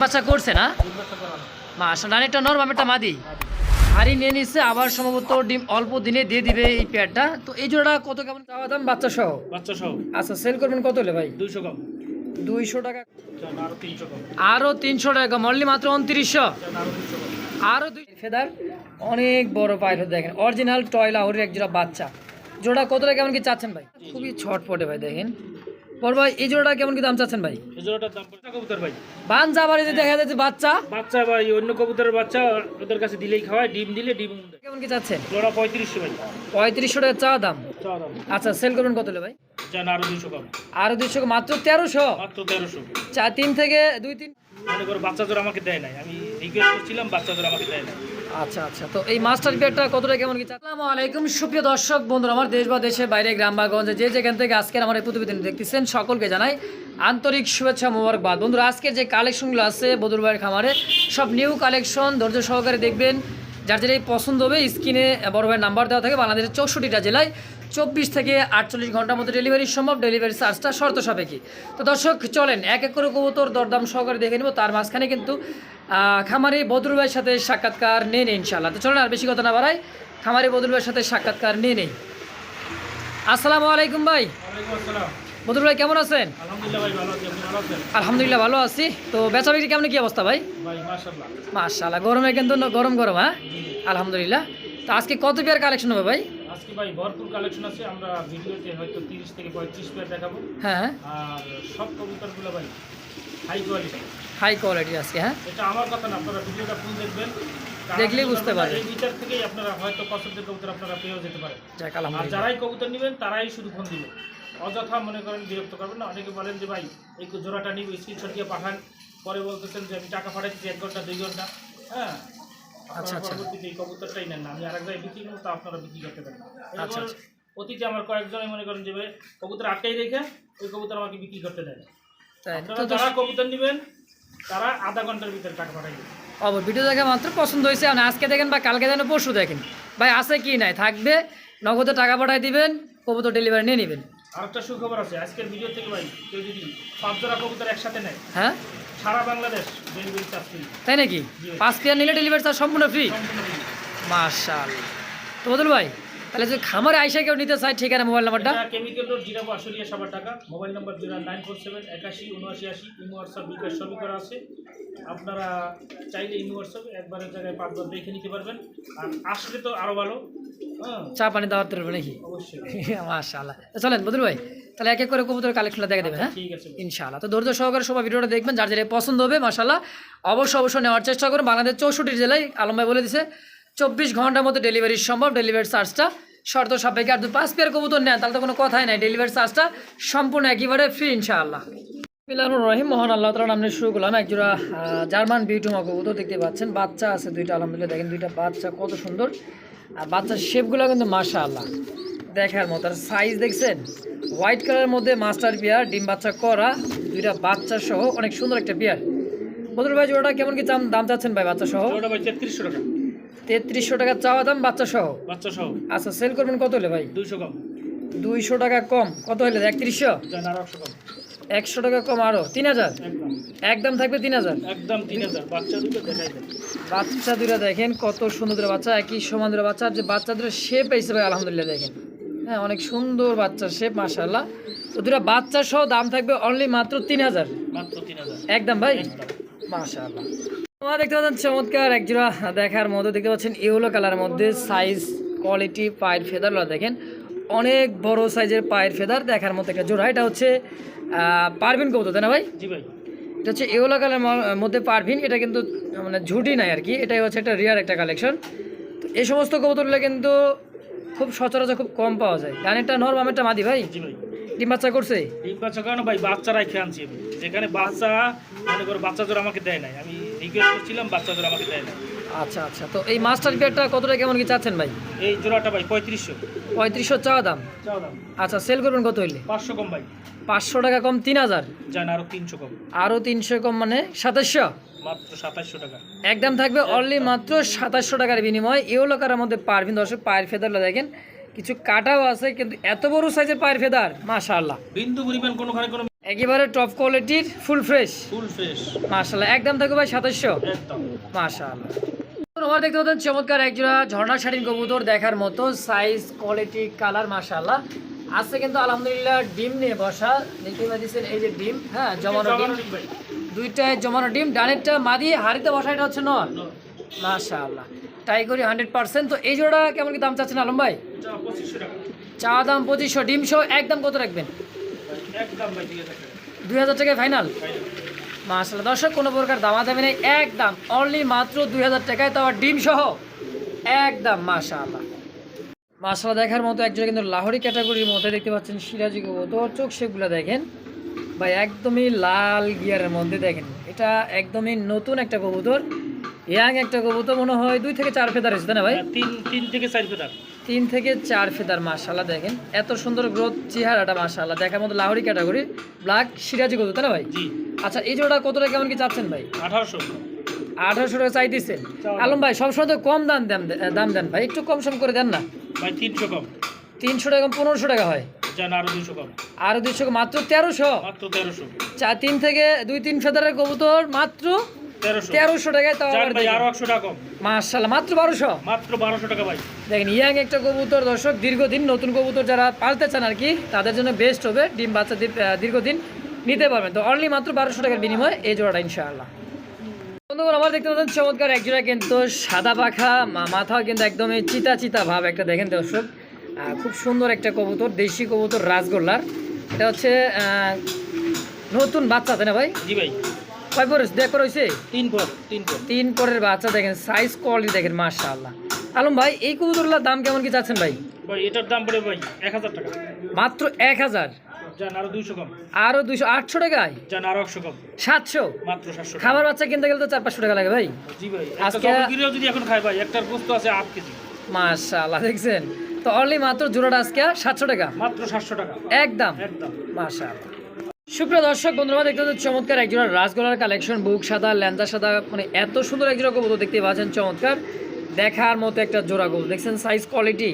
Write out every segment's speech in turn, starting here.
বাচ্চা করছে না? মাস একটা নর একটা মাদি। হাড়ি নিয়ে নিচ্ছে আবার সম্ভবত ডিম অল্প দিনে দিয়ে দিবে এই পেয়ারটা। তো এই জোড়া কত কেমন চাওয়া দাম? বাচ্চা সহ? বাচ্চা সহ। আচ্ছা সেল করবেন কত হলে ভাই? দুইশো কম। দুইশো টাকা। আরও তিনশো আরও তিনশো টাকা মল্লি মাত্র উনত্রিশশো। আরও আরও দুই ফেদার অনেক বড় পাইল দেখেন। অরিজিনাল টয় লাহোরের এক জোড়া বাচ্চা। জোড়া কতটা কেমন কি চাচ্ছেন ভাই? খুবই ছটপটে ভাই দেখেন। বড় ভাই এই জোড়াটা কেমন কি দাম চাচ্ছেন ভাই? এই জোড়াটার দাম কবুতর ভাই। বান যাবারে যে দেখা যাচ্ছে বাচ্চা। বাচ্চা ভাই অন্য কবুতরের বাচ্চা ওদের কাছে দিলেই খাওয়ায় ডিম দিলে ডিম কেমন কি চাচ্ছেন জোড়া পঁয়ত্রিশশো ভাই। পঁয়ত্রিশশো টাকা চা দাম। আচ্ছা সেল করবেন কত ভাই? আরও দুইশো কম। আরও দুইশো মাত্র তেরোশো? মাত্র তেরোশো চা তিন থেকে দুই তিন মনে করো বাচ্চা জোড়া আমাকে দেয় নাই। আমি রিকোয়েস্ট করছিলাম বাচ্চা জোড়া আমাকে দেয় নাই। আচ্ছা আচ্ছা। তো এই মাস্টার বিয়ারটা কতটা কেমন কি আসসালামু আলাইকুম, সুপ্রিয় দর্শক, বন্ধুরা, আমার দেশ বা দেশের বাইরে গ্রাম বা গঞ্জে যে যেখান থেকে আজকের আমার এই প্রতিবেদন দেখতেছেন, সকলকে জানাই আন্তরিক শুভেচ্ছা মোবারকবাদ। বন্ধুরা, আজকের যে কালেকশনগুলো আছে বদুর ভাইয়ের খামারে, সব নিউ কালেকশন ধৈর্য সহকারে দেখবেন। যার যেটাই পছন্দ হবে, স্ক্রিনে বড় ভাইয়ের নাম্বার দেওয়া থাকে, বাংলাদেশের চৌষট্টিটা জেলায় চব্বিশ থেকে আটচল্লিশ ঘণ্টার মধ্যে ডেলিভারি সম্ভব ডেলিভারি চার্জটা শর্ত সাপেক্ষি। তো দর্শক চলেন এক এক করে কবুতর দরদাম সহকারে দেখে নেব। তার মাঝখানে কিন্তু খামারি বদরুল ভাইয়ের সাথে সাক্ষাৎকার নিয়ে নেই ইনশাল্লাহ তো চলেন আর বেশি কথা না বাড়াই খামারি বদরুল ভাইয়ের সাথে সাক্ষাৎকার নিয়ে নেই। আসসালামু আলাইকুম ভাই। বদরুল ভাই কেমন আছেন? আলহামদুলিল্লাহ ভালো আছি। তো বেচা বিক্রি কেমন কি অবস্থা ভাই? মাশাআল্লাহ। গরমে কিন্তু গরম গরম হ্যাঁ? আলহামদুলিল্লাহ। তো আজকে কত পেয়ার কালেকশন হবে ভাই? আজকে ভাই ভরপুর কালেকশন আছে আমরা ভিডিওতে হয়তো তিরিশ থেকে পঁয়ত্রিশ পেয়ার দেখাবো। হ্যাঁ। আর সব কবুতরগুলো ভাই হাই কোয়ালিটি হাই কোয়ালিটি আজকে হ্যাঁ। এটা আমার কথা না আপনারা ভিডিওটা ফুল দেখবেন। দেখলেই বুঝতে পারবেন। এই বিচার থেকেই আপনারা হয়তো পছন্দের কবুতর আপনারা পেয়েও যেতে পারেন। আর যারাই কবুতর নেবেন তারাই শুধু ফোন দিবেন। অযথা মনে করেন বিরক্ত করবেন না। অনেকে বলেন যে ভাই এই জোড়াটা নিব স্ক্রিনশট দিয়ে পাঠান। পরে বলতেছেন যে আমি টাকা পাঠাচ্ছি এক ঘণ্টা দুই ঘণ্টা। হ্যাঁ আচ্ছা, আচ্ছা। পরবর্তীতে এই কবুতরটাই নেন না। আমি আরেক জায়গায় বিক্রি করব তা আপনারা বিক্রি করতে পারেন না। আচ্ছা, আচ্ছা। অতীতে আমার কয়েকজনে মনে করেন যে কবুতর আটকাই রেখে ওই কবুতর আমাকে বিক্রি করতে দেয় আপনারা যারা কবুতর নেবেন তারা আধা ঘণ্টার ভিতরে টাকা পাঠাই দেবেন। অবশ্যই ভিডিও দেখে মাত্র পছন্দ হয়েছে। আপনি আজকে দেখেন বা কালকে দেখেন পরশু দেখেন। ভাই আছে কি নাই? থাকবে নগদে টাকা পাঠাই দিবেন কবুতর ডেলিভারি নিয়ে নেবেন। আরেকটা সুখবর আছে। আজকের ভিডিও থেকে ভাই কেউ যদি সব জোড়া কবুতর একসাথে নেয় হ্যাঁ? সারা বাংলাদেশ ডেলিভারি চার্জ ফ্রি। তাই নাকি? পাঁচ কেয়ার নিলে ডেলিভারি চার্জ সম্পূর্ণ ফ্রি। মার্শাল তো বদল ভাই তাহলে যদি খামারে আইসা কেউ নিতে চায় ঠিকানা মোবাইল নাম্বারটা? কেমিক্যাল রোড জিরাবো আশুলিয়া সাবার টাকা mobile number zero nine four seven একাশি উনআশি আশি ইমো হোয়াটসঅ্যাপ বিকাশ সবই করা আছে। আপনারা চাইলে ইমো হোয়াটসঅ্যাপ একবারের জায়গায় পাঁচবার দেখে নিতে পারবেন। আর আসলে তো আরও ভালো। হ্যাঁ। চা পানি দেওয়ার পারবে নাকি? অবশ্যই। চলেন বদল ভাই তাহলে এক এক করে কবুতর কালেকশনটা দেখে দেবেন হ্যাঁ? ইনশাআল্লাহ। তো ধৈর্য সহকারে সবাই ভিডিওটা দেখবেন যার যার পছন্দ হবে মাসাল্লাহ অবশ্যই অবশ্যই নেওয়ার চেষ্টা করুন। বাংলাদেশ চৌষট্টি জেলায় আলম ভাই বলে দিছে চব্বিশ ঘণ্টার মধ্যে ডেলিভারি সম্ভব ডেলিভারি চার্জটা শর্ত সাপেক্ষে। আর দু পাঁচ পেয়ার কবুতর নেন, তাহলে তো কোনো কথাই নাই। ডেলিভারি চার্জটা সম্পূর্ণ একেবারে ফ্রি ইনশাআল্লাহ। বিল্লাহুর রহিম। মোহন আল্লাহ তালা নামে শুরু করলাম। একজোড়া জার্মান বিউটুমা কবুতর দেখতে পাচ্ছেন। বাচ্চা আছে দুইটা, আলহামদুলিল্লাহ। দেখেন দুইটা বাচ্চা, কত সুন্দর। আর বাচ্চার শেপগুলো কিন্তু মাশা আল্লাহ দেখার মতো। আর সাইজ দেখছেন? হোয়াইট কালারের মধ্যে মাস্টার বিয়ার ডিম বাচ্চা করা, দুইটা বাচ্চা সহ অনেক সুন্দর একটা বিয়ার বদল ভাই, জোড়াটা কেমন কি দাম দাম চাচ্ছেন ভাই বাচ্চা সহ তেত্রিশশো টাকা। তেত্রিশশো টাকা চাওয়া দাম বাচ্চা সহ। বাচ্চা সহ। আচ্ছা সেল করবেন কত হলে ভাই? দুইশো কম। দুইশো টাকা কম। কত হলে? একত্রিশশো? একশো টাকা কম আরও। তিন হাজার? একদম। থাকবে তিন হাজার? একদম তিন হাজার। বাচ্চা দুটো দেখাই বাচ্চা দুটো দেখেন কত সুন্দর বাচ্চা। একই সমান দুটো বাচ্চা। আর যে বাচ্চা দুটো শেপ পাইছে ভাই আলহামদুলিল্লাহ দেখেন। হ্যাঁ অনেক সুন্দর বাচ্চার শেপ মাশাল্লাহ তো দুটো বাচ্চা সহ দাম থাকবে অনলি মাত্র তিন হাজার। মাত্র তিন হাজার। একদম ভাই? একদম। তোমরা দেখতে পাচ্ছেন চমৎকার এক জোড়া দেখার মধ্যে দেখতে পাচ্ছেন ইয়েলো কালার মধ্যে সাইজ কোয়ালিটি পায়ের ফেদারগুলো দেখেন। অনেক বড় সাইজের পায়ের ফেদার দেখার মতো একটা জোড়া। এটা হচ্ছে পারভিন কবুতর তাই না ভাই? জি ভাই। এটা হচ্ছে ইয়েলো কালার মধ্যে পারভিন এটা কিন্তু মানে ঝুটি নাই আর কি। এটাই হচ্ছে একটা রিয়ার একটা কালেকশন তো এই সমস্ত কবুতরগুলো কিন্তু খুব সচরাচর খুব কম পাওয়া যায়। ডানেরটা নর একটা মাদি ভাই? জি ভাই। ডিম বাচ্চা করছে? ডিম বাচ্চা কারণ ভাই আনছি যেখানে বাচ্চা মনে করো বাচ্চা জোর আমাকে দেয় নাই। আমি রিকোয়েস্ট করছিলাম বাচ্চা আমাকে দেয় নাই আচ্ছা আচ্ছা। তো এই মাস্টার বিয়ারটা কতটা কেমন কি চাচ্ছেন ভাই? এই জোড়াটা ভাই পঁয়ত্রিশশো। পঁয়ত্রিশশো চাওয়া দাম? দাম। আচ্ছা সেল করবেন কত হইলে? পাঁচশো কম ভাই। পাঁচশো টাকা কম তিন হাজার? যান আরও তিনশো কম। আরও তিনশো কম মানে সাতাশশো? মাত্র সাতাশশো টাকা। একদম থাকবে অনলি মাত্র সাতাশশো টাকার বিনিময়। এগুলো কারার মধ্যে পারবেন দর্শক পায়ের ফেদারগুলো দেখেন। কিছু কাটাও আছে কিন্তু এত বড় সাইজের পায়ের ফেদার মাশাআল্লাহ। বিন্দু পরিমাণ কোনোখানে কোনো একেবারে টপ কোয়ালিটির ফুল ফ্রেশ ফুল ফ্রেশ মাশাল্লাহ একদম থাকবে ভাই সাতাশশো? একদম মাশাআল্লাহ। তোমার দেখতে পাচ্ছেন চমৎকার একজোড়া ঝর্ণা শাড়ির কবুতর দেখার মতো সাইজ কোয়ালিটি কালার মাশাআল্লাহ। আজকে কিন্তু আলহামদুলিল্লাহ ডিম নিয়ে বসা দেখতে পাচ্ছেন এই যে ডিম হ্যাঁ জমানো ডিম। দুইটায় জমানো ডিম ডানেরটা মাদি হাড়িতে বসা এটা হচ্ছে নর। মাশাআল্লাহ। ট্রাই করি হান্ড্রেড পার্সেন্ট তো এই জোড়া কেমন কি দাম চাচ্ছেন আলম ভাই? চা দাম পঁচিশশো ডিম সহ একদম কত রাখবেন একদম ভাই দিয়ে থাকে দুই হাজার টাকায় ফাইনাল মাশাল্লাহ দর্শক কোনো প্রকার দামা দামি নেই একদম অনলি মাত্র দুই হাজার টাকায় তো ডিম সহ একদম মাশাল্লাহ মাশাল্লাহ দেখার মতো একজন কিন্তু লাহোরি ক্যাটাগরির মধ্যে দেখতে পাচ্ছেন সিরাজি কবুতর চোখ সেগুলো দেখেন ভাই একদমই লাল গিয়ারের মধ্যে দেখেন। এটা একদমই নতুন একটা কবুতর ইয়াং একটা কবুতর মনে হয় দুই থেকে চার ফেদার এসেছে না ভাই? তিন তিন থেকে চার ফেদার। তিন থেকে চার ফেদার মাশাল্লাহ দেখেন। এত সুন্দর গ্রোথ চেহারাটা মাশাল্লাহ দেখার মতো লাহোরি ক্যাটাগরি ব্ল্যাক সিরাজি কবুতর তাই না ভাই? আচ্ছা এই জোড়া কত টাকা কেমন কি চাচ্ছেন ভাই? আঠারোশো। আঠারোশো টাকা চাইতেছেন। আলম ভাই সবসময় তো কম দাম দেন দাম দেন ভাই। একটু কম সম করে দেন না। ভাই তিনশো কম। তিনশো টাকা পনেরোশো টাকা হয়। আরও দুইশো মাত্র তেরোশো। তিন থেকে দুই তিন ফেদারের কবুতর মাত্র তেরোশো। টাকায় তাও আরও একশো টাকা মার্শাল্লাহ মাত্র বারোশো? মাত্র বারোশো টাকা ভাই। দেখেন ইয়াং একটা কবুতর দর্শক দীর্ঘদিন নতুন কবুতর যারা পালতে চান আর কি তাদের জন্য বেস্ট হবে ডিম বাচ্চা দীর্ঘদিন নিতে পারবেন। তো অনলি মাত্র বারোশো টাকার বিনিময়ে এই জোড়াটা ইনশাআল্লাহ। বন্ধুগণ আমার দেখতে পাচ্ছেন চমৎকার এক জোড়া কিন্তু সাদা পাখা মাথাও কিন্তু একদমই চিতা চিতা ভাব একটা দেখেন দর্শক। খুব সুন্দর একটা কবুতর দেশি কবুতর রাজগোল্লার। এটা হচ্ছে আহ, নতুন বাচ্চা তাই না ভাই? জি ভাই। কয় দেখ পর হয়েছে তিন পর তিন পর। তিন পরের বাচ্চা দেখেন সাইজ কোয়ালিটি দেখেন মাশাআল্লাহ। আলম ভাই এই কবুতরগুলোর দাম কেমন কি চাচ্ছেন ভাই? ভাই এটার দাম পড়ে ভাই টাকা। মাত্র আরও দুইশো আটশো টাকায়? সাতশো? খাবার বাচ্চা কিনতে গেলে তো চার পাঁচশো টাকা লাগে ভাই। জি ভাই আজকে- আজকে যদি এখন খাই ভাই একটার গোস্ত আছে আট কেজি। মাশাআল্লাহ দেখছেন? তো অনলি মাত্র জোড়াটা আজকে সাতশো টাকা। মাত্র সাতশো টাকা। একদম। একদম। মাশাআল্লাহ। সুপ্রিয় দর্শক বন্ধুরা দেখতে পাচ্ছেন চমৎকার একজোড়া রাজগোলার কালেকশন বুক সাদা ল্যান্দা সাদা মানে এত সুন্দর একজোড়া কবুতর দেখতে পাচ্ছেন চমৎকার। দেখার মতো একটা জোড়া কবুতর। দেখছেন সাইজ কোয়ালিটি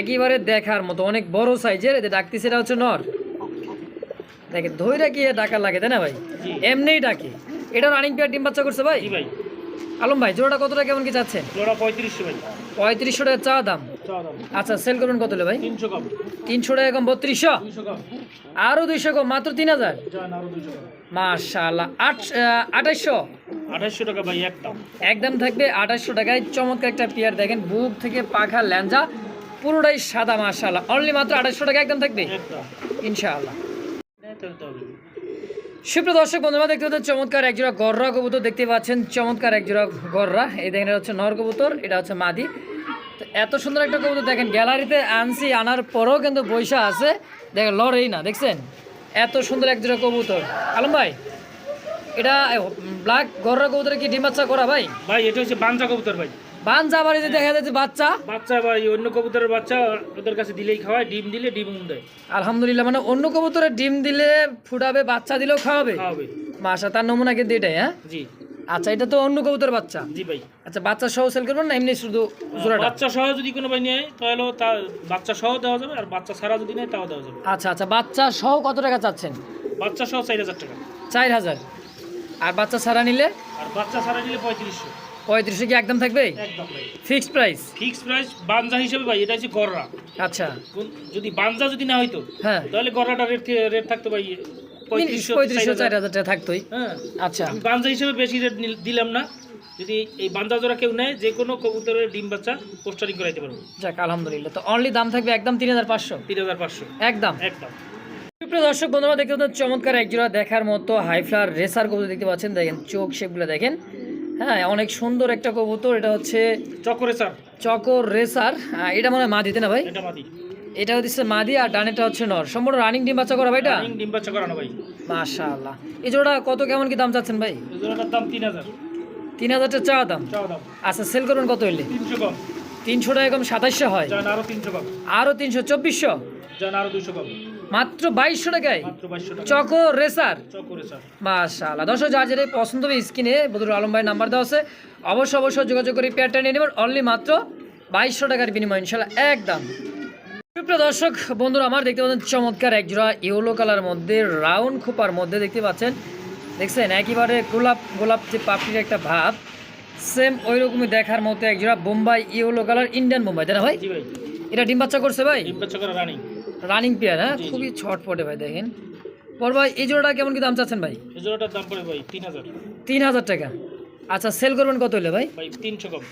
একেবারে দেখার মতো অনেক বড় সাইজের এতে ডাকতি সেটা হচ্ছে নর। দেখেন ধৈরা কি ডাকা লাগে তাই না ভাই? এমনিই ডাকে। এটা রানিং পেয়ার ডিম বাচ্চা করছে ভাই? জি ভাই। আলম ভাই জোড়াটা কত টাকা কেমন কি চাচ্ছেন? জোড়া পঁয়ত্রিশশো ভাই। পঁয়ত্রিশশো টাকা চা দাম। আচ্ছা সেল করবেন কত হলে ভাই? তিনশো টাকা কম বত্রিশশো? আরও দুইশো কম মাত্র তিন হাজার? আট আঠাশশো আঠাশশো টাকা ভাই একদম একদম থাকবে আঠাশশো টাকায়। চমৎকার একটা পেয়ার দেখেন বুক থেকে পাখা ল্যাঞ্জা পুরোটাই সাদা মাশাআল্লাহ। অনলি মাত্র আঠাশশো টাকা একদম থাকবে? ইনশাআল্লাহ। সুপ্রিয় দর্শক বন্ধুরা দেখতে পাচ্ছেন চমৎকার একজোড়া গররা কবুতর দেখতে পাচ্ছেন চমৎকার একজোড়া গররা। এই দেখেন এটা হচ্ছে নর কবুতর এটা হচ্ছে মাদি। তো এত সুন্দর একটা কবুতর দেখেন গ্যালারিতে আনছি আনার পরেও কিন্তু বৈশা আছে। দেখেন লড়েই না দেখছেন? এত সুন্দর একজোড়া কবুতর। আলম ভাই এটা ব্ল্যাক গররা কবুতরে কি ডিম বাচ্চা করা ভাই? ভাই এটা হচ্ছে বাঞ্জা কবুতর ভাই। বাঞ্জা যে দেখা যাচ্ছে বাচ্চা? বাচ্চা ভাই অন্য কবুতরের বাচ্চা ওদের কাছে দিলেই খাওয়ায় ডিম দিলে ডিম দেয়। আলহামদুলিল্লাহ মানে অন্য কবুতরে ডিম দিলে ফুটাবে বাচ্চা দিলেও খাওয়াবে? খাওয়াবে। মাসা তার নমুনা কিন্তু এটাই হ্যাঁ? জি। আচ্ছা এটা তো অন্য কবুতর বাচ্চা? জি ভাই। আচ্ছা বাচ্চা সহ সেল করবেন না? এমনি শুধু জোড়াটা? বাচ্চা সহ যদি কোনো ভাই নেয় তাহলে তা বাচ্চা সহ দেওয়া যাবে আর বাচ্চা ছাড়া যদি নেয় তাও দেওয়া যাবে। আচ্ছা আচ্ছা বাচ্চা সহ কত টাকা চাচ্ছেন? বাচ্চা সহ চার হাজার টাকা। চার হাজার। আর বাচ্চা ছাড়া নিলে? আর বাচ্চা ছাড়া নিলে পঁয়ত্রিশশো। পঁয়ত্রিশে কি একদম থাকবে? একদম ভাই। ফিক্সড প্রাইস ফিক্সড প্রাইস বাঞ্জা হিসেবে ভাই এটা হচ্ছে গররা। আচ্ছা। যদি বাঞ্জা যদি না হইতো হ্যাঁ। তাহলে গররাটা রেট রেট থাকতো ভাই পঁয়ত্রিশশো চার হাজার। হাজার। টাকা থাকতোই। হ্যাঁ। আচ্ছা। বাঞ্জা হিসেবে বেশি রেট দিলাম না। যদি এই জোড়া কেউ নেয় যে কোনো কবুতরের ডিম বাচ্চা পোস্টারিং করাইতে পারব। যাক আলহামদুলিল্লাহ। তো অনলি দাম থাকবে একদম তিন হাজার পাঁচশো। তিন হাজার পাঁচশো। একদম। একদম। সুপ্রিয় দর্শক বন্ধুরা দেখতে পাচ্ছেন চমৎকার একজোড়া দেখার মতো হাই ফ্লার রেসার কবুতর দেখতে পাচ্ছেন। দেখেন চোখ শেপগুলো দেখেন। হ্যাঁ অনেক সুন্দর একটা কবুতর। এটা হচ্ছে চকরে স্যার চকর রেসার এটা মনে হয় মা দিতে না ভাই? এটা মাদি। এটা হচ্ছে মাদি আর ডানেটা হচ্ছে নর। সম্পূর্ণ রানিং ডিম বাচ্চা করা ভাই এটা? রানিং ডিম বাচ্চা করানো ভাই। মাশাআল্লাহ। এই জোড়া কত কেমন কি দাম চাচ্ছেন ভাই? এই জোড়াটার দাম তিন হাজার। তিন হাজারটা চা দাম? চাওয়া দাম। আচ্ছা সেল করবেন কত হইলে? তিনশো কম। তিনশো টাকা কম সাতাশশো হয়? যান আরও তিনশো কম আরও তিনশো চব্বিশশো? যান আরও দুইশো কম মাত্র বাইশশো টাকায়? টাকা চকর রেসার? মাশাআল্লাহ। দর্শক যার যেটাই পছন্দ হবে স্ক্রিনে বদরুল আলম ভাই নাম্বার দেওয়া আছে। অবশ্যই অবশ্যই যোগাযোগ করে পেয়ারটা নিয়ে নেবেন। অনলি মাত্র বাইশশো টাকার বিনিময় ইনশাল্লাহ একদম। সুপ্রিয় দর্শক বন্ধুরা আমার দেখতে পাচ্ছেন চমৎকার একজোড়া ইয়েলো কালার মধ্যে রাউন্ড খোপার মধ্যে দেখতে পাচ্ছেন। দেখছেন একেবারে গোলাপ গোলাপ যে পাপড়ির একটা ভাব সেম ওই রকমই দেখার মতো একজোড়া Bombay yellow colour Indian Bombay তাই না ভাই? এটা ডিম বাচ্চা করছে ভাই? ডিম বাচ্চা করা রানিং রানিং পেয়ার হ্যাঁ। খুবই ছটপটে ভাই দেখেন। পর ভাই এই জোড়াটা কেমন কি দাম চাচ্ছেন ভাই? এই জোড়াটার দাম পড়ে ভাই তিন হাজার। তিন হাজার টাকা। আচ্ছা সেল করবেন কত হলে ভাই? তিনশো কম।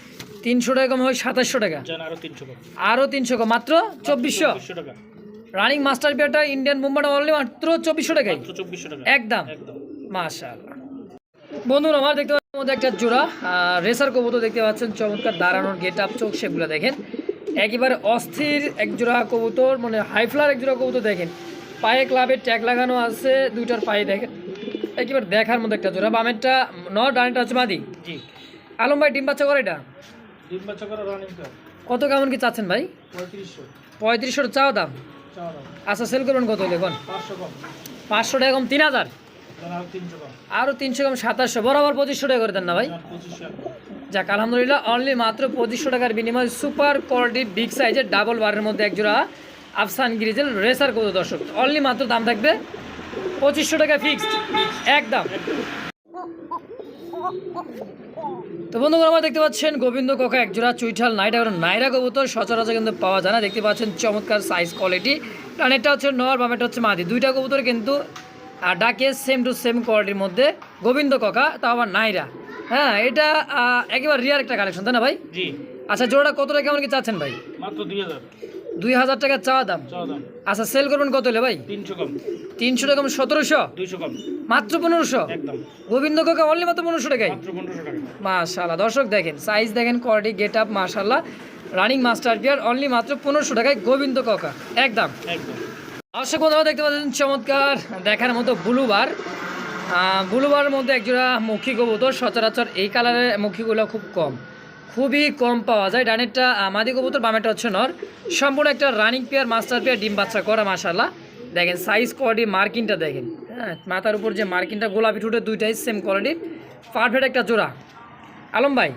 তিনশো টাকা কম হয় সাতাশশো টাকা? আরও তিনশো কম। আরও তিনশো কম। মাত্র চব্বিশশো? টাকা। রানিং মাস্টার পেয়ারটা ইন্ডিয়ান বোম্বাটা অনলি মাত্র চব্বিশশো মাত্র চব্বিশশো টাকা। একদম। একদম। মাশাআল্লাহ। বন্ধুরা আমার দেখতে পাচ্ছেন মধ্যে একটা জোড়া রেসার কবুতর দেখতে পাচ্ছেন চমৎকার দাঁড়ানোর গেট আপ চোখ সেগুলো দেখেন। একেবারে অস্থির এক জোড়া কবুতর মানে হাইফ্লার এক জোড়া কবুতর দেখেন। পায়ে ক্লাবের ট্যাগ লাগানো আছে দুইটার পায়ে দেখেন। একেবারে দেখার মধ্যে একটা জোড়া। বামেরটা ন ডানেরটা হচ্ছে মাদি জি। আলম ভাই ডিম বাচ্চা করে এটা? ডিম বাচ্চা করা রানিং কত কেমন কি চাচ্ছেন ভাই? পঁয়ত্রিশশো। পঁয়ত্রিশশো চাওয়া দাম? আচ্ছা সেল করবেন কত হলে এখন? পাঁচশো টাকা কম তিন হাজার? আরও তিনশো কম। সাতাশশো। বরাবর পঁচিশশো টাকা করে দেন না ভাই? যাক আলহামদুলিল্লাহ অনলি মাত্র পঁচিশশো টাকার বিনিময়ে সুপার কোয়ালিটি বিগ সাইজের ডাবল বারের মধ্যে একজোড়া আফসান গিরিজেল রেসার কত দর্শক। অনলি মাত্র দাম থাকবে পঁচিশশো টাকা ফিক্সড একদম। তো বন্ধুরা আমরা দেখতে পাচ্ছেন গোবিন্দ কোকা একজোড়া চুইঠাল নাইট এবং নাইরা কবুতর। সচরাচর কিন্তু পাওয়া যায় না। দেখতে পাচ্ছেন চমৎকার সাইজ কোয়ালিটি ডানেরটা হচ্ছে নর বামেরটা হচ্ছে মাদি। দুইটা কবুতর কিন্তু আহ, ডাকে সেম টু সেম কোয়ালিটির মধ্যে গোবিন্দ ককা তাও আবার নাইরা। হ্যাঁ এটা একেবারে রিয়ার একটা কালেকশন তাই না ভাই? জি। আচ্ছা জোড়াটা কত টাকা কেমন কি চাচ্ছেন ভাই? মাত্র দুই হাজার। দুই হাজার টাকা চাওয়া দাম। আচ্ছা সেল করবেন কত হলে ভাই? তিনশো কম। তিনশো টাকা সতেরোশো? দুইশো কম। মাত্র পনেরোশো? গোবিন্দ কোকা অনলি মাত্র পনেরোশো টাকায়? মাশাল্লাহ দর্শক দেখেন সাইজ দেখেন কোয়ালিটি গেট আপ মাশাল্লাহ রানিং মাস্টার পিয়ার অনলি মাত্র পনেরোশো টাকায় গোবিন্দ কোকা। একদম। দর্শক বন্ধুরা দেখতে পাচ্ছেন চমৎকার দেখার মতো ব্লুবার। ব্লুবার মধ্যে একজোড়া মুখী কবুতর সচরাচর এই কালারের মুখীগুলো খুব কম। খুবই কম পাওয়া যায়। ডানেরটা মাদি কবুতর বামেরটা হচ্ছে নর। সম্পূর্ণ একটা রানিং পেয়ার মাস্টার পেয়ার ডিম বাচ্চা করা মাশাল্লাহ দেখেন সাইজ কোয়ালিটি মার্কিংটা দেখেন। হ্যাঁ মাথার উপর যে মার্কিংটা গোলাপি ঠুটের দুইটাই সেম কোয়ালিটির পারফেক্ট একটা জোড়া। আলম ভাই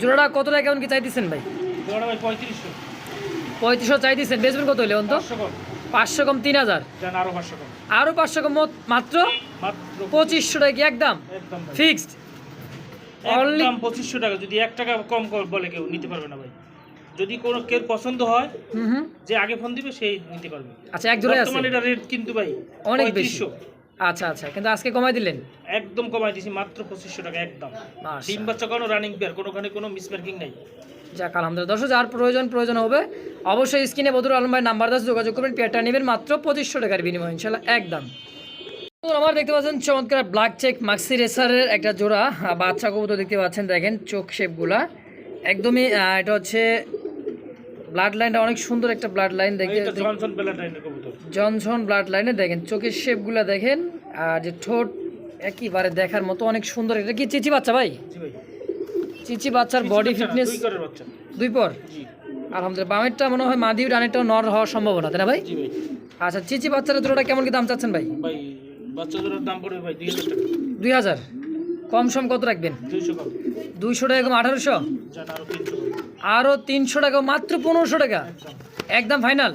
জোড়াটা কত টাকা কেমন কি চাইতেছেন ভাই? জোড়া ভাই পঁয়ত্রিশশো। পঁয়ত্রিশশো চাইতেছেন। বেচবেন কত হলে অন্ত? পাঁচশো কম। তিন হাজার? জান আরও পাঁচশো কম। আরও পাঁচশো কম মাত্র? পঁচিশশো টাকা কি একদম? ফিক্সড একদম পঁচিশশো টাকা। যদি এক টাকা কম বলে কেউ নিতে পারবে না ভাই। যদি কোনো কেউ পছন্দ হয় যে আগে ফোন দিবে সেই নিতে পারবে। আচ্ছা এক জোড়াই আছে? এটা রেট কিন্তু ভাই অনেক বেশি। আচ্ছা আচ্ছা কিন্তু আজকে কমাই দিলেন? একদম কমাই দিছি মাত্র পঁচিশশো টাকা একদম। ডিম বাচ্চা কোনো রানিং পেয়ার কোনোখানে কোনো মিসমার্কিং নাই। যাক আলহামদুলিল্লাহ। দর্শক যার প্রয়োজন প্রয়োজন হবে অবশ্যই স্ক্রিনে বদরুল আলম ভাই নাম্বার দাস যোগাযোগ করবেন। পেয়ারটা নেবেন মাত্র পঁচিশশো টাকার বিনিময় ইনশাল্লাহ একদম। আমার দেখতে পাচ্ছেন চমৎকার ব্ল্যাক চেক মাক্সি রেসারের একটা জোড়া। বাচ্চা কবুতর দেখতে পাচ্ছেন দেখেন চোখ শেপগুলা একদমই এটা হচ্ছে ব্লাড লাইনটা অনেক সুন্দর একটা ব্লাড লাইন এটা জনসন ব্লাড লাইনে দেখেন চোখের শেপগুলো দেখেন আর যে ঠোঁট একেবারে দেখার মতো অনেক সুন্দর। এটা কি চিচি বাচ্চা ভাই? চিচি বাচ্চার বডি ফিটনেস দুই পর? আলহামদুলিল্লাহ বামেরটা মনে হয় মাদিও ডানেরটাও নর হওয়ার সম্ভাবনা তাই না ভাই? ভাই। আচ্ছা চিচি বাচ্চার জোড়াটা কেমন কি দাম চাচ্ছেন ভাই? ভাই বাচ্চা জোড়ার দাম পড়বে ভাই দুই হাজার টাকা। দুই হাজার। কম সম কত রাখবেন? দুইশো কম। দুইশো টাকা কম আঠারোশো? আরও তিনশো টাকা মাত্র পনেরোশো টাকা? একদম। ফাইনাল?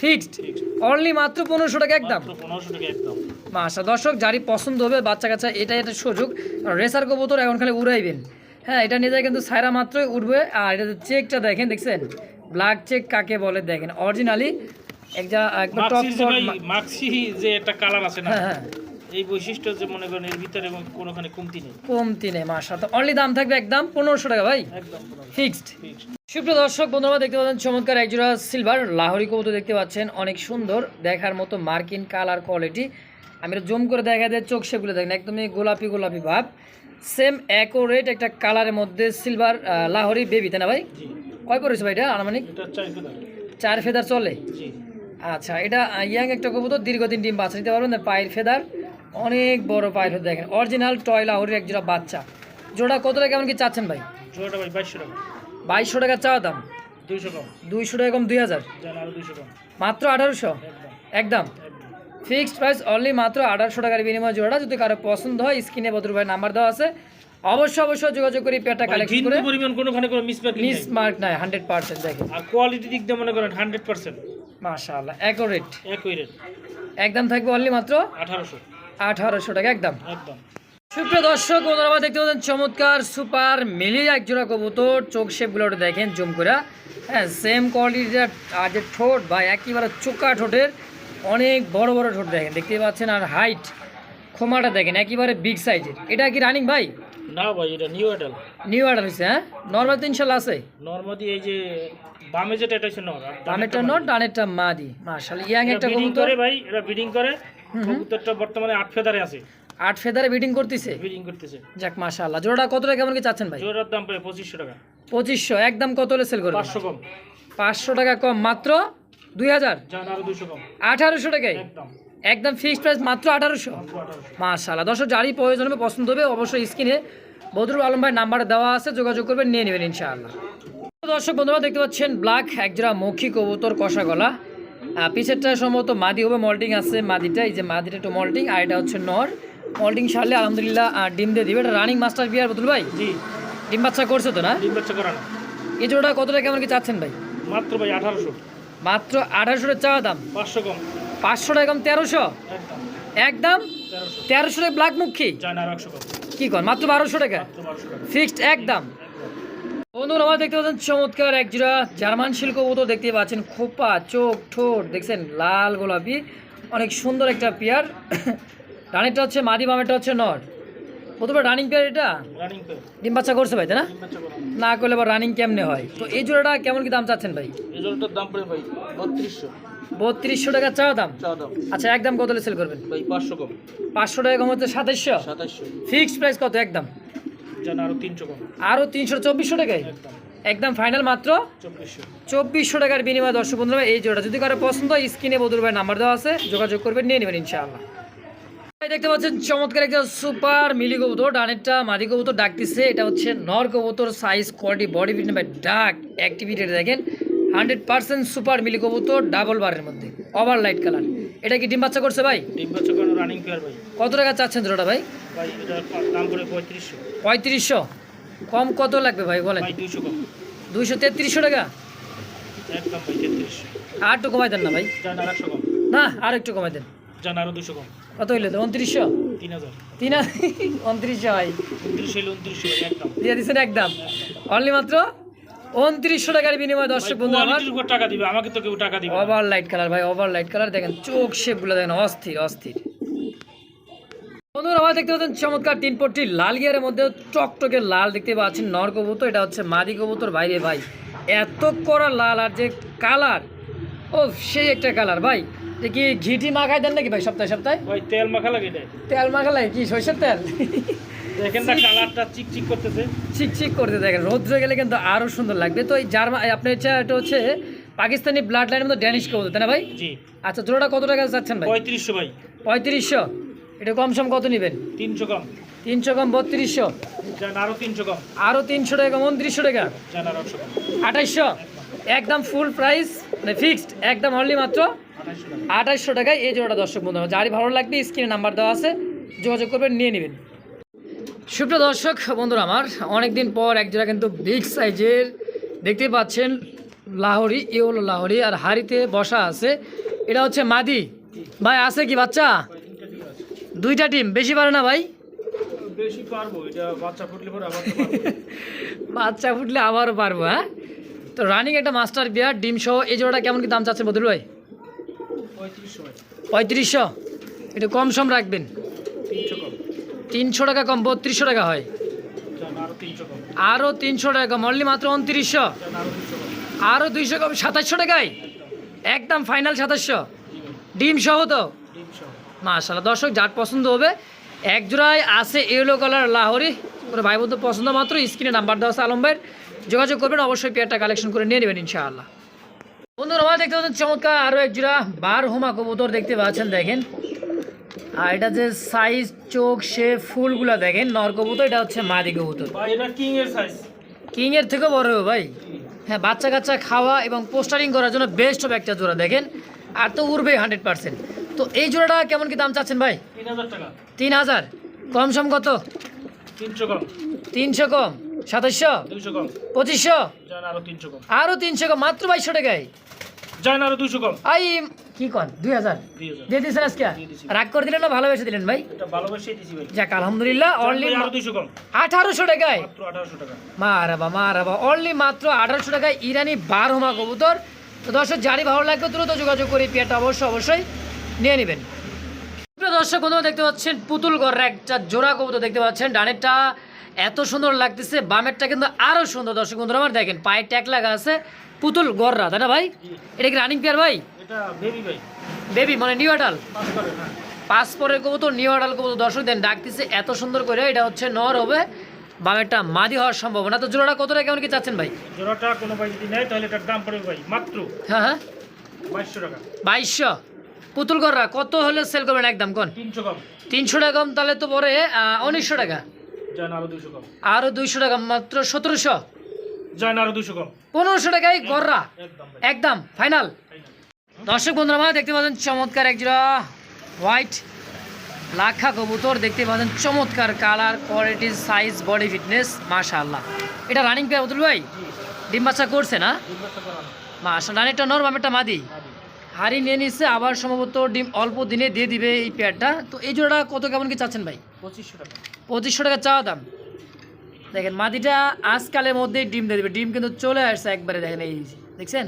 ফিক্সড? অনলি মাত্র পনেরোশো টাকা একদম? মাসা দর্শক যারই পছন্দ হবে বাচ্চা কাচ্চা এটা একটা সুযোগ। রেসার কবুতর এখন খালি উড়াইবেন। হ্যাঁ এটা নিয়ে যায় কিন্তু সাইরা মাত্রই উঠবে আর এটা চেকটা দেখেন দেখছেন? ব্ল্যাক চেক কাকে বলে দেখেন? অরিজিনালি একটা একবার টপ মাক্সি যে ভাই মাক্সি যে একটা কালার আছে না? হ্যাঁ হ্যাঁ। এই বৈশিষ্ট্য যে মনে করেন এর ভিতরে এবং কোনোখানে কমতি নেই। কমতি নেই মাসা অনলি দাম থাকবে একদম টাকা ভাই। একদম ফিক্সড ফিক্সড সুপ্রিয় দর্শক বন্ধুরা দেখতে পাচ্ছেন চমৎকার একজোড়া সিলভার লাহোরি কবুতর দেখতে পাচ্ছেন। অনেক সুন্দর দেখার মতো মার্কিন কালার কোয়ালিটি আমি জুম করে দেখা যায় চোখ সেগুলো দেখেন একদমই গোলাপি গোলাপি ভাব। সেম রেট একটা কালারের মধ্যে সিলভার লাহোরি বেবি তাই না ভাই? কয় পড়েছে ভাই এটা আনুমানিক? চার ফেদার চলে? জি। আচ্ছা এটা ইয়াং একটা কবুতর দীর্ঘদিন ডিম বাচ্চা নিতে পারবেন পায়ের ফেদার। অনেক বড় পায়ের ফেদার দেখেন। অরিজিনাল টয় লাহোরির এক জোড়া বাচ্চা। জোড়া কত টাকা কেমন কি চাচ্ছেন ভাই? জোড়াটা ভাই বাইশশো টাকা। বাইশশো টাকা চাওয়া দাম? দুইশো কম। দুইশো টাকা কম দুই হাজার? মাত্র আঠারোশো? একদম। ফিক্সড প্রাইস অনলি মাত্র আঠারোশো টাকার বিনিময়ে জোড়াটা। যদি কারও পছন্দ হয় স্ক্রিনে বদরু ভাই নাম্বার দেওয়া আছে। অবশ্যই অবশ্যই যোগাযোগ করি ভাই, কালেকশন বিন্দু করে। পরিমাণ কোনোখানে কোনো মিসমার্কিং মিস মার্ক নাই হান্ড্রেড পার্সেন্ট দেখেন। আর কোয়ালিটি দিক দিয়ে মনে করেন হান্ড্রেড পার্সেন্ট মাশাআল্লাহ অ্যাকোরেট একই রেট একদম থাকবে অনলি মাত্র? আঠারোশো। আঠারোশো টাকা একদম একদম। সুপ্রিয় দর্শক বন্ধুরা দেখতে পাচ্ছেন চমৎকার সুপার মিলি এক জোড়া কবুতর। চোখ শেপগুলো দেখেন জুম করে। হ্যাঁ সেম কোয়ালিটির আর যে ঠোঁট বা একেবারে চোকা ঠোঁটের অনেক বড় বড় ঠোঁট দেখেন। দেখতে পাচ্ছেন আর হাইট খোমাটা দেখেন একেবারে বিগ সাইজের এটা কি রানিং ভাই? না ভাই এটা নিউ এডাল নিউ অর্ডার হয়েছে হ্যাঁ? নর্মাল তো ইনশাল্লাহ আছে। নর্মাদি এই যে বামে যেটা এটা হচ্ছে নর ডানেরটা নট ডানেরটা মাদি। মাশাল ইয়াং একটা কবুতর। করে ভাই এটা বিডিং করে। কবুতরটা বর্তমানে আট ফেদারে আছে। আট ফেদারে বিডিং করতেছে? বিডিং করতেছে। যাক মাশাল্লাহ জোড়াটা কত টাকা কেমন কি চাচ্ছেন ভাই? জোড়ার দাম প্রায় পঁচিশশো টাকা। পঁচিশশো একদম কত হলে সেল করবেন? পাঁচশো কম। পাঁচশো টাকা কম মাত্র দুই হাজার? যান আরও দুশো কম। আঠারোশো টাকায়? একদম। একদম ফিক্সড প্রাইস মাত্র আঠারোশো? আঠারোশো। মাশাল্লাহ দর্শক যারই প্রয়োজন হবে পছন্দ হবে অবশ্যই স্ক্রিনে বদরুল আলম ভাই নাম্বার দেওয়া আছে যোগাযোগ করবেন নিয়ে নেবেন ইনশাআল্লাহ। দর্শক বন্ধুরা দেখতে পাচ্ছেন ব্ল্যাক একজোড়া মৌখিক কবুতর কষা গলা। পিছেরটা সম্ভবত মাদি হবে মল্টিং আছে মাদিটা এই যে মাদিটা একটু মল্টিং আর এটা হচ্ছে নর। মল্টিং সারলে আলহামদুলিল্লাহ ডিম দিয়ে দিবে। এটা রানিং মাস্টার বিয়ার বদুল ভাই? জি। ডিম বাচ্চা করছে তো না? ডিম বাচ্চা করানো এই জোড়াটা কত টাকা কেমন কি চাচ্ছেন ভাই? মাত্র ভাই আঠারোশো। মাত্র আঠারোশো চাওয়া দাম। পাঁচশো কম। পাঁচশো টাকা কম তেরোশো? একদম। তেরোশো। টাকা ব্ল্যাক মুখী? কি কর? মাত্র বারোশো টাকা? ফিক্সড একদম। বন্ধুরা আমার দেখতে পাচ্ছেন চমৎকার এক জোড়া জার্মান শিল্প মতো দেখতে পাচ্ছেন। খোপা চোখ ঠোঁট দেখছেন? লাল গোলাপি। অনেক সুন্দর একটা পেয়ার। রানিংটা হচ্ছে মাদি বামেরটা হচ্ছে নট প্রথমে রানিং পেয়ার এটা? ডিম বাচ্চা করছে ভাই তাই না? না করলে আবার রানিং কেমনে হয়? তো এই জোড়াটা কেমন কি দাম চাচ্ছেন ভাই? এই জলটার দাম পড়ে ভাই বত্রিশশো। বত্রিশশো টাকা চাওয়া দাম? চা দাম। আচ্ছা একদম কত সেল করবেন? ভাই পাঁচশো কম। পাঁচশো টাকা কম হচ্ছে সাতাইশশো? সাতাশশো ফিক্সড প্রাইস কত একদম আরও তিনশো কম। আরও তিনশো চব্বিশশো টাকায়? একদম ফাইনাল মাত্র? চব্বিশশো। টাকার বিনিময়ে দর্শক বন্ধুরা এই জোড়া যদি কারও পছন্দ হয় স্ক্রিনে বদুল ভাই নাম্বার দেওয়া আছে যোগাযোগ করবেন নিয়ে নেবেন ইনশাআল্লাহ। দেখতে পাচ্ছেন চমৎকার একটা সুপার মিলি কবুতর ডানেরটা মাদি কবুতর ডাকতেছে। এটা হচ্ছে নর কবুতর সাইজ কোয়ালিটি বডি ভাই ডাক অ্যাক্টিভিটি দেখেন। হান্ড্রেড পার্সেন্ট সুপার মিলি কবুতর ডাবল বারের মধ্যে ওভার লাইট কালার। এটা কি ডিম বাচ্চা করছে ভাই? ডিম বাচ্চা রানিং পেয়ার ভাই। কত টাকা চাচ্ছেন জোড়াটা ভাই? ভাই দাম পড়ে পঁয়ত্রিশশো। পঁয়ত্রিশশো? কম কত লাগবে ভাই বলেন। ভাই দুইশো কম। দুইশো তেত্রিশশো টাকা? একদম ভাই তেত্রিশশো। আর একটু কমাই দেন না ভাই। না আর একটু কমাই দেন। যান আরও দুশো কম। কত হইল তো উনত্রিশশো? তিন হাজার। তিন উনত্রিশশো হয়। উনত্রিশ হইলে উনত্রিশশো একদম। দিয়ে দিচ্ছেন একদম। অনলি মাত্র উনত্রিশশো টাকার বিনিময়ে দর্শক বন্ধু আমার টাকা দিবে আমাকে তো কেউ টাকা দিবে ওভার লাইট কালার ভাই ওভার লাইট কালার দেখেন চোখ শেপগুলো দেখেন অস্থির অস্থির। বন্ধুরা আমার দেখতে পাচ্ছেন চমৎকার তিন পট্টি লাল গিয়ারের মধ্যে টকটকে লাল দেখতে পাচ্ছেন নর কবুতর এটা হচ্ছে মাদি কবুতর বাইরে ভাই। এত করা লাল আর যে কালার ও সেই একটা কালার ভাই। কি ঘিটি মাখাই দেন নাকি ভাই সপ্তাহে সপ্তাহে? ভাই তেল মাখা লাগে তেল মাখালাই কি সরষের তেল? দেখেন না কালারটা চিক চিক করতেছে। চিকচিক করতে দেখেন রৌদ্রে গেলে কিন্তু আরও সুন্দর লাগবে। তো এই আপনার এটা হচ্ছে পাকিস্তানি ব্লাড লাইনের মধ্যে ড্যানিশ কবুতর তাই না ভাই? জি। আচ্ছা জোড়াটা কত টাকা চাচ্ছেন ভাই? পঁয়ত্রিশশো ভাই। পঁয়ত্রিশশো। এটা কম সম কত নেবেন? তিনশো কম। তিনশো কম বত্রিশশো। তিনশো কম। আরও তিনশো টাকা কম উনত্রিশশো টাকা? আঠাইশশো? একদম ফুল প্রাইস মানে ফিক্সড একদম অনলি মাত্র আঠাইশশো টাকায় এই জোড়াটা দর্শক বন্ধু যারই ভালো লাগবে স্ক্রিনে নাম্বার দেওয়া আছে যোগাযোগ করবেন নিয়ে নেবেন। সুপ্রিয় দর্শক বন্ধুরা আমার অনেকদিন পর এক জোড়া কিন্তু বিগ সাইজের দেখতে পাচ্ছেন লাহরি এ হলো লাহরি আর হাড়িতে বসা আছে। এটা হচ্ছে মাদি। ভাই আছে কি বাচ্চা? দুইটা টিম বেশি পারে না ভাই? বেশি পারব এটা বাচ্চা ফুটলে পরে আবার পারব। বাচ্চা ফুটলে আবারও পারব হ্যাঁ? তো রানিং একটা মাস্টার বিয়ার ডিম সহ এই জোড়াটা কেমন কি দাম চাচ্ছে বদল ভাই? পঁয়ত্রিশশো একটু কম সম রাখবেন। তিনশো টাকা কম, বত্রিশশো টাকা হয়। আরও তিনশো টাকা কম অনলি মাত্র উনত্রিশশো। আরও দুইশো কম, সাতাশশো টাকায়। একদম ফাইনাল সাতাশশো। ডিম সহ তো? মাশাল্লাহ দর্শক যার পছন্দ হবে, এক জোড়ায় আছে ইয়েলো কালার লাহোরি। করে ভাই বন্ধু পছন্দ মাত্র, স্ক্রিনে নাম্বার দেওয়া আছে আলম ভাইয়ের। যোগাযোগ করবেন, অবশ্যই পেয়ারটা কালেকশন করে নিয়ে নেবেন ইনশাআল্লাহ। বন্ধুরা দেখতে পাচ্ছেন, চমৎকার আরও এক জোড়া বার হোমা কবুতর দেখতে পাচ্ছেন, দেখেন। আর এটা যে সাইজ চোখ সে ফুলগুলা দেখেন নর কবুতর এটা হচ্ছে মাদি কবুতর। কিং এর থেকেও বড় হবে ভাই? হ্যাঁ বাচ্চা কাচ্চা খাওয়া এবং পোস্টারিং করার জন্য বেস্ট হবে একটা জোড়া দেখেন। আর তো উড়বে হান্ড্রেড পার্সেন্ট তো এই জোড়াটা কেমন কি দাম চাচ্ছেন ভাই? তিন হাজার কম সম কত? তিনশো কম। সাতাশশো? পঁচিশশো? আরও তিনশো কম। মাত্র বাইশশো টাকায়? যান আরও দুইশো কম। আই কি কন? দুই হাজার। দিয়ে দিয়েছেন আজকে? রাগ করে দিলেন না ভালোবেসে দিলেন ভাই? এটা ভালোবাসে দিছি ভাই। যাক আলহামদুলিল্লাহ অনলি কম। আঠারোশো টাকায়। আঠারোশো টাকা। মারাবা মারাবা অনলি মাত্র আঠারোশো টাকায় ইরানি কবুতর। তো দর্শক যারই ভালো লাগবে দ্রুত যোগাযোগ করে পেয়ারটা অবশ্যই অবশ্যই নিয়ে নেবেন। দর্শক বন্ধুরা দেখতে পাচ্ছেন পুতুল গড়রা একটা জোড়া কবুতর দেখতে পাচ্ছেন। ডানেরটা এত সুন্দর লাগতেছে বামেরটা কিন্তু আরও সুন্দর। দর্শক বন্ধুরা আমার দেখেন পায়ে ট্যাক লাগা আছে পুতুল গড়রা তাই না ভাই? এটা কি রানিং পেয়ার ভাই? বেবি মানে নিউ আডাল পাসপোর্টের কবুতর নিউ আডাল কবুতর। দর্শক দেন ডাকতেছে এত সুন্দর করে এটা হচ্ছে নর হবে। বামেরটা মাদি হওয়ার সম্ভাবনা। তো জোড়াটা কত টাকা কেমন কি চাচ্ছেন ভাই? জোড়াটা কোনো ভাই যদি নেয় তাহলে এটার দাম পড়বে ভাই মাত্র হ্যাঁ হ্যাঁ। বাইশশো টাকা। বাইশশো? পুতুল গড়রা কত হলে সেল করবেন একদম কোন? তিনশো কম। তিনশো টাকা কম তাহলে তো পরে উনিশশো টাকা। যান আরও দুইশো কম। আরও দুইশো টাকা মাত্র সতেরোশো। আরও কম। পনেরোশো টাকায় গড়রা একদম ফাইনাল। দর্শক বন্ধুরা আমরা দেখতে পাচ্ছেন চমৎকার একজোড়া হোয়াইট লাখা কবুতর। দেখতে পাচ্ছেন চমৎকার colour quality size body fitness মাশাআল্লাহ। এটা রানিং পেয়ার অতুল ভাই? ডিম বাচ্চা করছে না? দুর্গাটা করানো মাশা রানিংটা নর বামেরটা মাদি। হাড়ি নিয়ে নিচ্ছে আবার সম্ভবত ডিম অল্প দিনে দিয়ে দিবে এই পেয়ারটা তো এই জোড়াটা কত কেমন কি চাচ্ছেন ভাই? পঁচিশশো টাকা। পঁচিশশো টাকা চাওয়া দাম। দেখেন মাদিটা আজকালের মধ্যে ডিম দিয়ে দিবে। ডিম কিন্তু চলে আসছে একবারে দেখেন এই দেখছেন?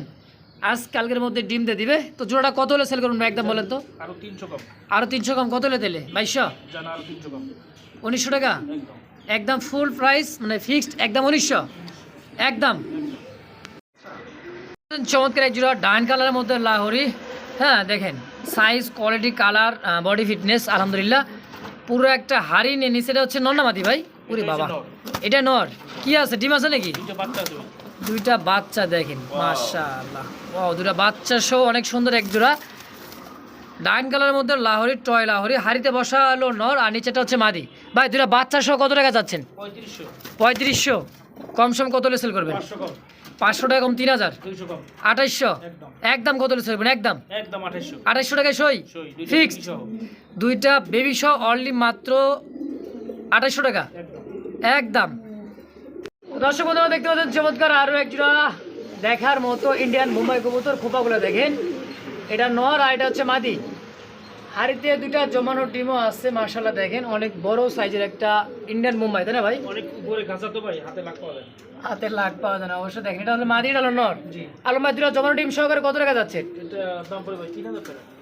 আজকালকের মধ্যে ডিম দিয়ে দিবে। তো জোড়াটা কত হলে সেল করুন একদম বলেন তো? আরও তিনশো কম। আরও তিনশো কম কত হলে দিলে বাইশশো? যান তিনশো কম। উনিশশো টাকা? একদম। একদম ফুল প্রাইস মানে ফিক্সড একদম উনিশশো? একদম। চমৎকার এক জোড়া ডাইন কালারের মধ্যে লাহোরি। হ্যাঁ দেখেন size quality colour body fitness আলহামদুলিল্লাহ। পুরো একটা হাড়ি নিয়ে নিচে এটা হচ্ছে নন্নামাতি ভাই? উরি এটা বাবা। এটা নর। কি আছে? ডিম আছে নাকি? দুইটা বাচ্চা ভাই। দেখেন মাশাআল্লাহ। ও দুইটা বাচ্চা সহ অনেক সুন্দর এক জোড়া। ডাইন কালারের মধ্যে লাহোরি টয় লাহরি হাড়িতে বসা হলো নর আর নিচেটা হচ্ছে মাদি। ভাই দুটা বাচ্চা সহ কত টাকা যাচ্ছেন? পঁয়ত্রিশশো। পঁয়ত্রিশশো। কম সম কত হলে সেল করবেন? পাঁচশো টাকা কম তিন হাজার? দুইশো আঠাইশশো? একদম। কত হলে একদম? আঠাইশশো। টাকায় সই? সই দুইটা বেবি সহ। অনলি মাত্র আঠাইশশো টাকা? একদম। দর্শক বন্ধুরা দেখতে পাচ্ছেন চমৎকার আরও এক জোড়া দেখার মতো ইন্ডিয়ান মুম্বাই কবুতর খোপাগুলো দেখেন। এটা নর আর এটা হচ্ছে মাদি। হাড়িতে দুইটা জমানো ডিমও আছে মার্শাল্লাহ দেখেন। অনেক বড় সাইজের একটা ইন্ডিয়ান মুম্বাই তাই না ভাই? অনেক উপরে গাছা তো ভাই হাতে লাগ পাওয়া যায়। হাতে লাগ পাওয়া যায় না অবশ্যই দেখেন। এটা হলো মাদি হলো নর। জি। আলম জমানো টিম সহকারে কত টাকা যাচ্ছে? এটা দাম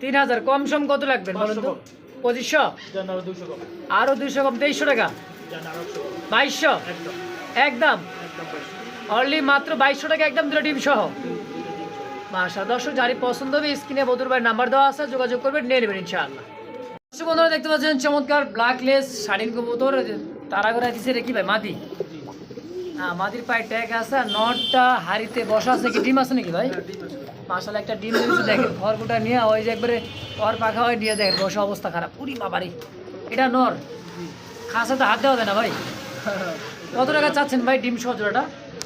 তিন হাজার টাকা। কম সম কত লাগবে বলুন তো? পাঁচশো পঁচিশশো? যান আরও দুইশো কম। তেইশশো টাকা? বাইশশো? একদম। একদম? একদম অনলি মাত্র বাইশশো টাকা একদম দুটো ডিম সহ? মাসা দর্শক যারই পছন্দ হবে স্ক্রিনে বদুর ভাই নাম্বার দেওয়া আছে যোগাযোগ করবেন নিয়ে নেবেন ইনশাআল্লাহ। দর্শক বন্ধুরা দেখতে পাচ্ছেন চমৎকার ব্ল্যাক লেস শাড়ির কবুতর তারা করে দিচ্ছে রে কি ভাই মাদি? হ্যাঁ মাদির পায়ে ট্যাগ আছে আর নটটা হাড়িতে বসা আছে কি ডিম আছে নাকি ভাই? মাসাল একটা ডিম দিয়েছে দেখেন খড়গুটা নিয়ে ওই যে একবারে খড় পাখা হয়ে নিয়ে দেখেন বসা অবস্থা খারাপ। উরি বাবারি এটা নর। খাসাতে হাত দেওয়া যায় না ভাই? কত টাকা চাচ্ছেন ভাই ডিম সহ জোড়াটা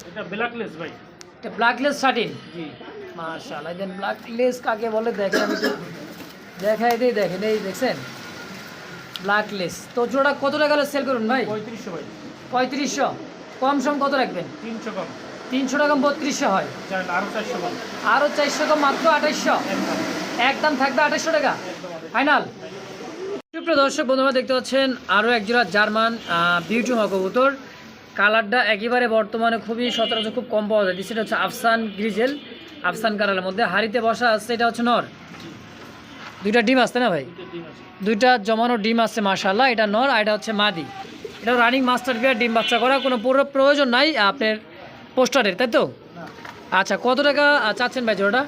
এটা ব্ল্যাকলেস ভাই। এটা ব্ল্যাক লেস শার্টিন জি। মার্শাল্লাহ দেন ব্ল্যাক লেস কাকে বলে? দেখেন দেখাই দিই দেখেন এই দেখছেন? ব্ল্যাক লেস তো জোড়া কত টাকা সেল করুন ভাই? পঁয়ত্রিশশো ভাই। পঁয়ত্রিশশো। কম সম কত রাখবেন? তিনশো কম। তিনশো টাকা বত্রিশশো হয়। আরও চারশো কম। মাত্র আঠাইশশো। একদম থাকবে আঠাইশশো টাকা। ফাইনাল। সুপ্রিয় দর্শক বন্ধুরা দেখতে পাচ্ছেন আরও একজোড়া জার্মান বিউটি কবুতর কালারটা একেবারে বর্তমানে খুবই সচরাচর খুব কম পাওয়া যায়। সেটা হচ্ছে আফসান গ্রিজেল। আফসান কালারের মধ্যে হাড়িতে বসা আছে এটা হচ্ছে নর। দুইটা ডিম আসছে না ভাই? দুইটা জমানো ডিম আছে মাশাল্লাহ এটা নর আর এটা হচ্ছে মাদি। এটা রানিং মাস্টার বিয়ার ডিম বাচ্চা করা কোনো পুরো প্রয়োজন নাই আপনার পোস্টারের তাই তো? আচ্ছা কত টাকা চাচ্ছেন ভাই জোড়াটা?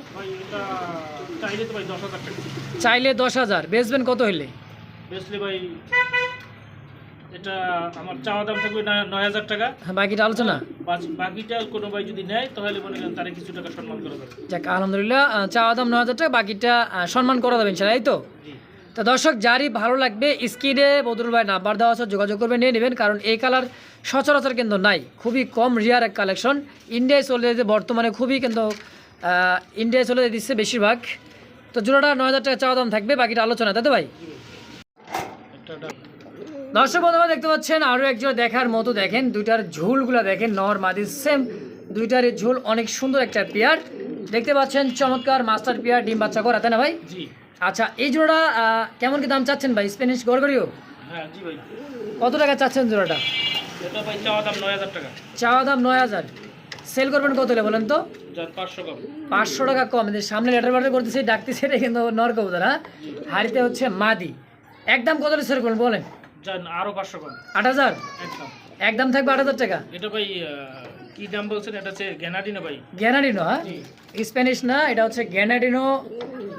চাইলে দশ হাজার বেচবেন কত হইলে? এটা আমার চাওয়া দাম থাকবে নয়- নয় হাজার টাকা। হ্যাঁ, বাকিটা আলোচনা। বাকিটা কোনো ভাই যদি নেয় তাহলে মনে করেন তারা কিছু টাকা সম্মান করে দেবে যাক আলহামদুলিল্লাহ চাওয়া দাম ন হাজার টাকা বাকিটা সম্মান করা যাবে ইনশাল্লাহ এই তো? তো দর্শক যারই ভালো লাগবে স্ক্রিনে বদরুল ভাই নাম্বার দেওয়া আছে যোগাযোগ করবে নিয়ে নেবেন কারণ এই কালার সচরাচর কিন্তু নাই। খুবই কম রিয়ার এক কালেকশন। ইন্ডিয়ায় চলে যেতে বর্তমানে খুবই কিন্তু ইন্ডিয়ায় চলে দিচ্ছে বেশিরভাগ। তো জোড়াটা নয় হাজার টাকা চাওয়া দাম থাকবে বাকিটা আলোচনা তাই তো ভাই? দর্শক বন্ধুরা দেখতে পাচ্ছেন আরও একজন দেখার মতো দেখেন। দুইটার ঝোলগুলো দেখেন নর মাদি সেম দুইটার ঝোল অনেক সুন্দর একটা পেয়ার দেখতে পাচ্ছেন চমৎকার মাস্টার পেয়ার ডিম বাচ্চা করা তাই না ভাই? জি। আচ্ছা এই জোড়া কেমন কি দাম চাচ্ছেন ভাই? স্প্যানিশ গড়গড়িও? হ্যাঁ কত টাকা চাচ্ছেন জোড়াটা? চাওয়া দাম নয় হাজার সেল করবেন কত হলে বলেন তো? পাঁচশো টাকা কম। সামনে লেটার বাটার করতেছে ডাকতেছে এটা কিন্তু নর কবুতর হ্যাঁ? হাড়িতে হচ্ছে মাদি। একদম কত হলে সেল করবেন বলেন? যার আরও পাঁচশো কম। আট হাজার? একদম। একদম থাকবে আট হাজার টাকা? এটা ভাই কি দাম বলছেন? এটা হচ্ছে গ্যানাডিনো ভাই। গ্যানাডিনো হ্যাঁ? স্প্যানিশ না এটা হচ্ছে গ্যানাডিনো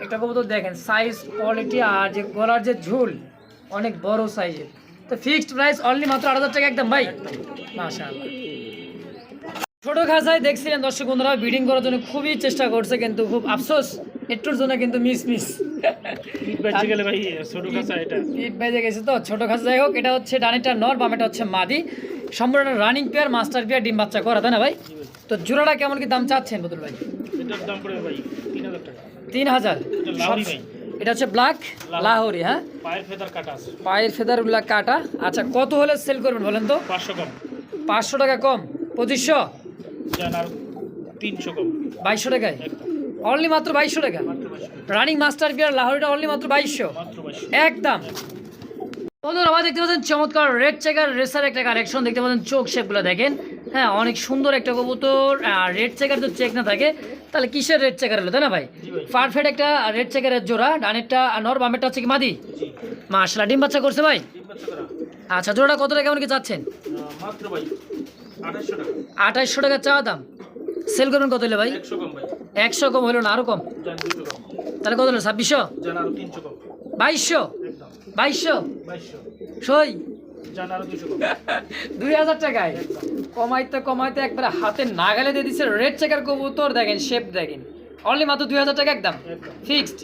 একটা কবুতর দেখেন সাইজ কোয়ালিটি আর যে গলার যে ঝুল অনেক বড় সাইজের তো ফিক্সড প্রাইস অনলি মাত্র আট হাজার টাকা একদম ভাই। মাশাআল্লাহ। ছোট খাঁচায় দেখছিলেন দর্শক বন্ধুরা বিডিং করার জন্য খুবই চেষ্টা করছে কিন্তু খুব আফসোস একটুর জন্য কিন্তু মিস মিস গেলে ভাই ছোট এটা। বেজে গেছে তো ছোট খাঁচা যাই হোক এটা হচ্ছে ডানিটা নর বামেটা হচ্ছে মাদি। সম্পূর্ণ রানিং পেয়ার মাস্টার পেয়ার ডিম বাচ্চা করা তাই না ভাই? তো জোড়াটা কেমন কি দাম চাচ্ছেন বদল ভাই? এটার দাম পড়বে ভাই তিন হাজার এটা হচ্ছে ব্ল্যাক লাহোরি। হ্যাঁ? পায়ের ফেদার কাটা ফেদারগুলা কাটা। আচ্ছা কত হলে সেল করবেন বলেন তো? পাঁচশো কম। পাঁচশো টাকা কম পঁচিশশো? আর তিনশো কম। বাইশশো টাকায়? অনলি মাত্র বাইশশো টাকা। রানিং মাস্টার বিয়ার লাহোরিটা অনলি মাত্র বাইশশো। একদম। বন্ধুরা আমার দেখতে পাচ্ছেন চমৎকার রেড চেকার রেসার একটা কারেকশন দেখতে পাচ্ছেন চোখ শেপগুলো দেখেন। হ্যাঁ অনেক সুন্দর একটা কবুতর। আর রেড চেকার তো চেক না থাকে। তাহলে কিসের রেড চেকার হলো তাই না ভাই? পারফেক্ট একটা রেড চেকারের জোড়া। ডানেরটা নর বামেরটা হচ্ছে কি মাদি? মাসলা ডিম বাচ্চা করছে ভাই? আচ্ছা জোড়া কত টাকা কেমন কি চাচ্ছেন? আঠাইশশো টাকা। চাওয়া দাম। সেল করবেন কত হলে ভাই। একশো কম হইল না, আরও কম? তাহলে কত হলো, ছাব্বিশশো? বাইশশো? বাইশশো? সই? দুই হাজার টাকায়? কমাইতে কমাইতে একবারে হাতে নাগালে দিয়ে দিচ্ছে রেড চেকার কবুতর, দেখেন শেপ দেখেন। অনলি মাত্র দুই হাজার টাকা একদম। ফিক্সড